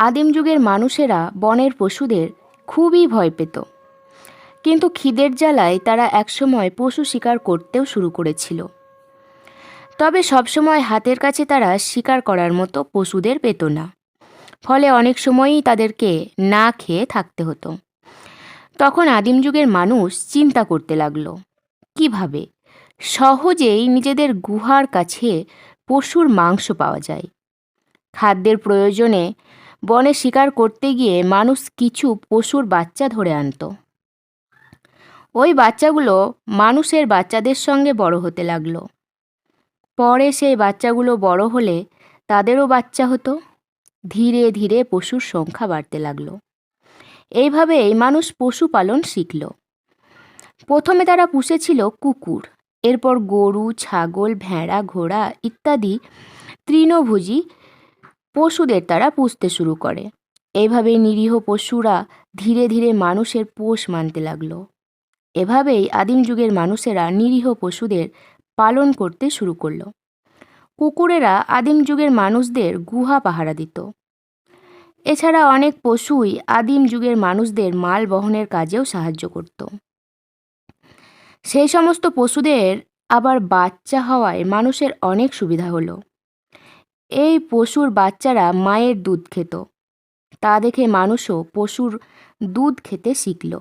আদিম যুগের মানুষেরা বনের পশুদের খুবই ভয় পেত। কিন্তু খিদের জ্বালায় তারা একসময় পশু শিকার করতেও শুরু করেছিল। তবে সবসময় হাতের কাছে তারা শিকার করার মতো পশুদের পেত না। ফলে অনেক সময়ই তাদেরকে না খেয়ে থাকতে হতো। তখন আদিম যুগের মানুষ চিন্তা করতে লাগল, কীভাবে? সহজেই নিজেদের গুহার কাছে পশুর মাংস পাওয়া যায়। খাদ্যের প্রয়োজনে বনে শিকার করতে গিয়ে মানুষ কিছু পশুর বাচ্চা ধরে আনতো। ওই বাচ্চাগুলো মানুষের বাচ্চাদের সঙ্গে বড় হতে লাগল। পরে সেই বাচ্চাগুলো বড় হলে তাদেরও বাচ্চা হতো। ধীরে ধীরে পশুর সংখ্যা বাড়তে লাগল। এইভাবেই মানুষ পশুপালন শিখল। প্রথমে তারা পুষেছিল কুকুর, এরপর গরু, ছাগল, ভেড়া, ঘোড়া ইত্যাদি তৃণভোজী পশুদের তারা পুষতে শুরু করে। এইভাবে নিরীহ পশুরা ধীরে ধীরে মানুষের পোষ মানতে লাগল। এভাবেই আদিম যুগের মানুষেরা নিরীহ পশুদের পালন করতে শুরু করল। কুকুরেরা আদিম যুগের মানুষদের গুহা পাহারা দিত। এছাড়া অনেক পশুই আদিম যুগের মানুষদের মাল বহনের কাজেও সাহায্য করত। সেই সমস্ত পশুদের আবার বাচ্চা হওয়ায় মানুষের অনেক সুবিধা হলো। এই পশুর বাচ্চারা মায়ের দুধ খেত। তা দেখে মানুষও পশুর দুধ খেতে শিখল।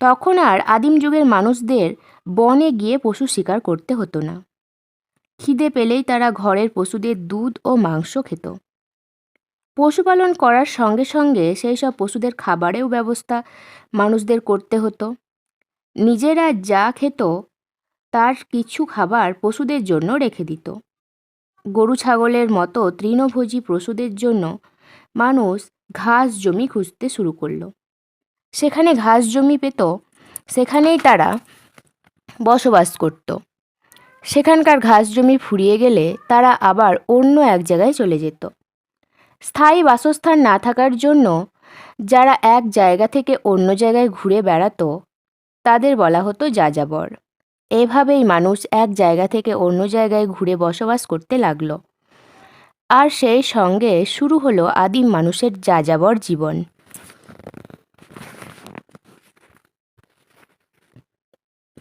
তখন আর আদিম যুগের মানুষদের বনে গিয়ে পশু শিকার করতে হতো না। খিদে পেলেই তারা ঘরের পশুদের দুধ ও মাংস খেত। পশুপালন করার সঙ্গে সঙ্গে সেই সব পশুদের খাবারেও ব্যবস্থা মানুষদের করতে হতো। নিজেরা যা খেত, তার কিছু খাবার পশুদের জন্য রেখে দিত। গরু ছাগলের মতো তৃণভোজী পশুদের জন্য মানুষ ঘাস জমি খুঁজতে শুরু করল। সেখানে ঘাস জমি পেত, সেখানেই তারা বসবাস করত। সেখানকার ঘাস জমি ফুরিয়ে গেলে তারা আবার অন্য এক জায়গায় চলে যেত। স্থায়ী বাসস্থান না থাকার জন্য যারা এক জায়গা থেকে অন্য জায়গায় ঘুরে বেড়াতো, তাদের বলা হতো যাযাবর। এভাবেই মানুষ এক জায়গা থেকে অন্য জায়গায় ঘুরে বসবাস করতে লাগল। আর সেই সঙ্গে শুরু হলো আদিম মানুষের যাযাবর জীবন।